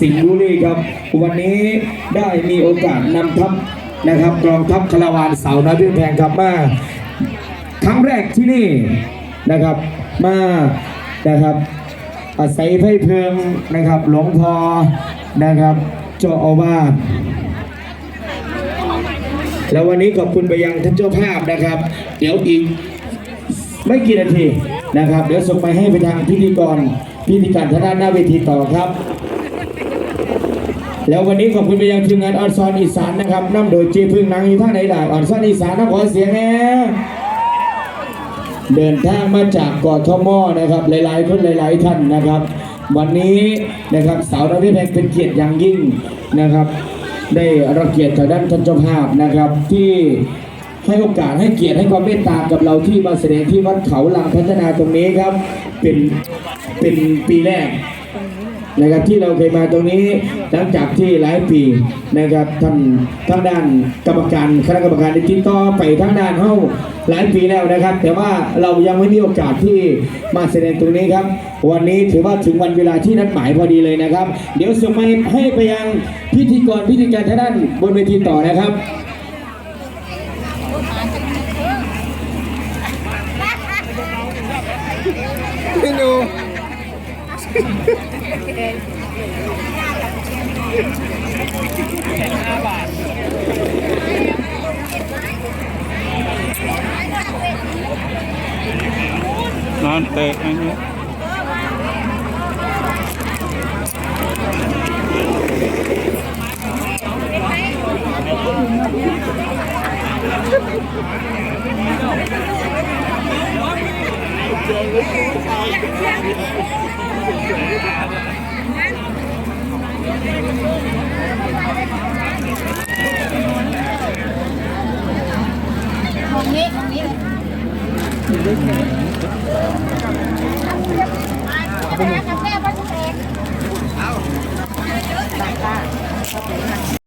สิงห์บุรีครับ วันนี้ได้มีโอกาสนำทัพนะครับกองทัพคาราวานสาน้อยเพี่แพงครับมาครั้งแรกที่นี่นะครับมานะครับอาศัยไพ่เพลิงนะครับ หลวงพ่อนะครับเจ้าอาวาสแล้ววันนี้ขอบคุณไปยังท่านเจ้าภาพนะครับ เดี๋ยวอีกไม่กี่นาทีนะครับ เดี๋ยวส่งไปให้ไปทางพิธีกรพิธีการทางด้านหน้าเวทีต่อครับ แล้ววันนี้ขอบคุณไปยังทีมงานออนซอนอีสานนะครับนำโดยเจพึ่งนางอยู่ท่าไหนด่าออนซอนอีสานนะขอเสียงแน่เดินทางมาจากกอทมนะครับ หลายๆคนหลายๆท่านนะครับ วันนี้นะครับสาวน้อยเพชรแพงเป็นเกียรติอย่างยิ่งนะครับ ได้รับเกียรติจากด้านท่านเจ้าภาพนะครับที่ให้โอกาสให้เกียรติให้ความเมตตากับเราที่มาแสดงที่วัดเขาลังพัฒนาตรงนี้ครับ เป็นเป็นปีแรก นะครับที่เราเคยมาตรงนี้หลังจากที่หลายปีนะครับท่านทางด้านกรรมการคณะกรรมการได้ติดต่อไปทางด้านเฮาหลายปีแล้วนะครับ แต่ว่าเรายังไม่มีโอกาสที่มาแสดงตรงนี้ครับ วันนี้ถือว่าถึงวันเวลาที่นัดหมายพอดีเลยนะครับ เดี๋ยวส่งไปให้ไปยังพิธีกรพิธีการทางด้านบนเวทีต่อนะครับไม่ดู นอนเตะอันนี้ ตรงนี้ตรงนี้เลย